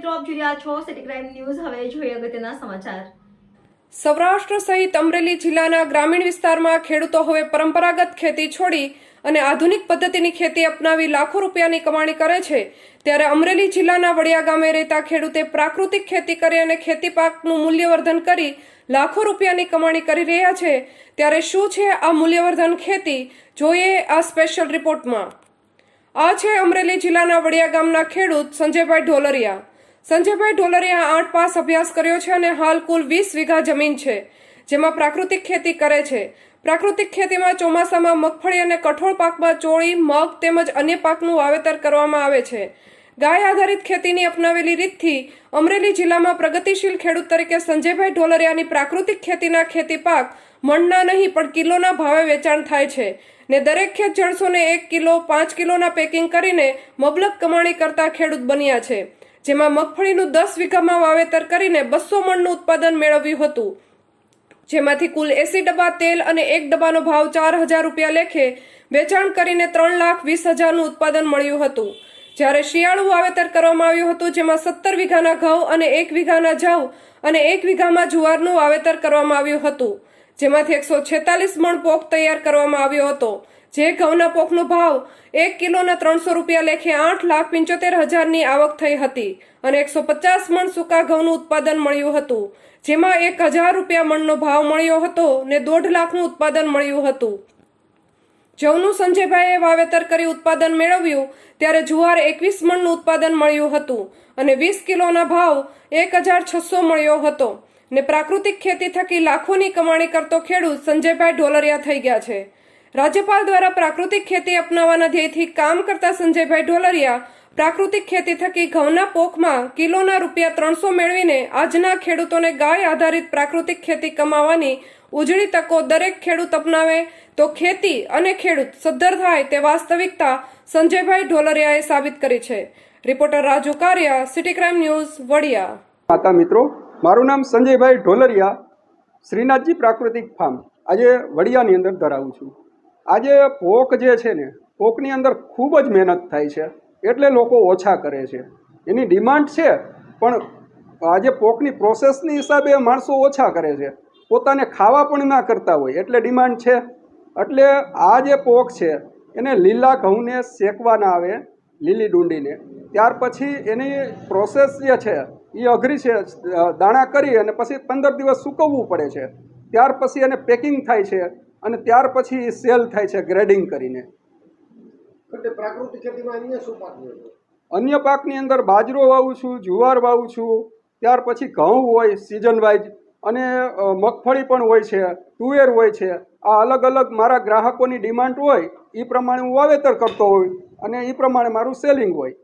મિત્રો આપ જોઈ રહ્યા છો. સિટી ક્રાઇમ ન્યૂઝ હવે જોઈએ અગત્યના સમાચાર. સૌરાષ્ટ્ર સહિત અમરેલી જિલ્લાના ગ્રામીણ વિસ્તારમાં ખેડૂતો હવે પરંપરાગત ખેતી છોડી અને આધુનિક પદ્ધતિની ખેતી અપનાવી લાખો રૂપિયાની કમાણી કરે છે. ત્યારે અમરેલી જિલ્લાના વડિયા ગામે રહેતા ખેડૂતે પ્રાકૃતિક ખેતી કરી અને ખેતી પાકનું મૂલ્યવર્ધન કરી લાખો રૂપિયાની કમાણી કરી રહ્યા છે. ત્યારે શું છે આ મૂલ્યવર્ધન ખેતી? જોઈએ આ સ્પેશિયલ રિપોર્ટમાં. આ છે અમરેલી જિલ્લાના વડિયા ગામના ખેડૂત સંજયભાઈ ઢોલરિયા. સંજયભાઈ ઢોલરિયા આઠ પાસ અભ્યાસ કર્યો છે અને હાલ કુલ વીસ વીઘા જમીન છે, જેમાં પ્રાકૃતિક ખેતી કરે છે. પ્રાકૃતિક ખેતીમાં ચોમાસામાં મગફળી અને કઠોળ પાકમાં ચોળી, મગ તેમજ અન્ય પાકનું વાવેતર કરવામાં આવે છે. ગાય આધારિત ખેતીની અપનાવેલી રીતથી અમરેલી જિલ્લામાં પ્રગતિશીલ ખેડૂત તરીકે સંજયભાઈ ઢોલરિયાની પ્રાકૃતિક ખેતીના ખેતી પાક મણના નહીં, પણ કિલોના ભાવે વેચાણ થાય છે ને દરેક ખેત જણસોને એક કિલો, પાંચ કિલોના પેકિંગ કરીને મબલક કમાણી કરતા ખેડૂત બન્યા છે. જેમાં મગફળીનું દસ વીઘામાં વાવેતર કરીને બસો મણનું ઉત્પાદન મેળવ્યું હતું. જેમાંથી કુલ એસી ડબ્બા તેલ અને એક ડબ્બાનો ભાવ ચાર હજાર રૂપિયા લેખે વેચાણ કરીને ત્રણ લાખ વીસ હજારનું ઉત્પાદન મળ્યું હતું. જ્યારે શિયાળુ વાવેતર કરવામાં આવ્યું હતું, જેમાં સત્તર વીઘાના ઘઉં અને એક વીઘાના જવ અને એક વીઘામાં જુવારનું વાવેતર કરવામાં આવ્યું હતું, જેમાંથી એકસો છેતાલીસ મણ પોક તૈયાર કરવામાં આવ્યો હતો. જે ઘઉંના પોખનો ભાવ એક કિલોના ત્રણસો રૂપિયા લેખે આઠ લાખ પંચોતેર હજારની આવક થઈ હતી અને એકસો પચાસ મણ સૂકા ઘઉંનું ઉત્પાદન મળ્યું હતું, જેમાં એક હજાર રૂપિયા મણનો ભાવ મળ્યો હતો ને દોઢ લાખનું ઉત્પાદન મળ્યું હતું. જવનું સંજયભાઈએ વાવેતર કરી ઉત્પાદન મેળવ્યું, ત્યારે જુવાર એકવીસ મણનું ઉત્પાદન મળ્યું હતું અને વીસ કિલોના ભાવ એક હજાર છસો મળ્યો હતો ને પ્રાકૃતિક ખેતી થકી લાખોની કમાણી કરતો ખેડૂત સંજયભાઈ ઢોલરિયા થઈ ગયા છે. રાજ્યપાલ દ્વારા પ્રાકૃતિક ખેતી અપનાવવાના ધ્યેયથી કામ કરતા સંજયભાઈ ઢોલરિયા પ્રાકૃતિક ખેતી થકી ઘઉંના પોખમાં કિલોના રૂપિયા ત્રણસો મેળવીને આજના ખેડૂતોને ગાય આધારિત પ્રાકૃતિક ખેતી કમાવાની ઉજળી તકો દરેક ખેડૂત અપનાવે તો ખેતી અને ખેડૂત સદ્ધર થાય તે વાસ્તવિકતા સંજયભાઈ ઢોલરિયાએ સાબિત કરી છે. Reporter Raju Kariya, city crime news, Vadia. માતા મિત્રો, મારું નામ સંજયભાઈ ઢોલરિયા, શ્રીનાથજી પ્રાકૃતિક ફાર્મ. આજે વડિયાની અંદર ધરાવું છું. આજે પોક જે છે ને, પોકની અંદર ખૂબ જ મહેનત થાય છે, એટલે લોકો ઓછા કરે છે. એની ડિમાન્ડ છે, પણ આજે પોકની પ્રોસેસની હિસાબે માણસો ઓછા કરે છે. પોતાને ખાવા પણ ના કરતા હોય, એટલે ડિમાન્ડ છે. એટલે આ જે પોક છે, એને લીલા ઘઉંને શેકવાના આવે, લીલી ડુંડીને. ત્યાર પછી એની પ્રોસેસ જે છે એ અઘરી છે દાણા કરી અને પછી પંદર દિવસ સૂકવવું પડે છે. ત્યાર પછી એને પેકિંગ થાય છે. અને ત્યાર પછી સેલ થાય છે ગ્રેડિંગ કરીને. પ્રાકૃતિક ખેતીમાં અન્ય શું પાક અન્ય પાકની અંદર બાજરો વાવું છું જુવાર વાવું છું ત્યાર પછી ઘઉં હોય સિઝન વાઇઝ અને મગફળી પણ હોય છે તુવેર હોય છે આ અલગ અલગ મારા ગ્રાહકોની ડિમાન્ડ હોય એ પ્રમાણે હું વાવેતર કરતો હોય અને એ પ્રમાણે મારું સેલિંગ હોય.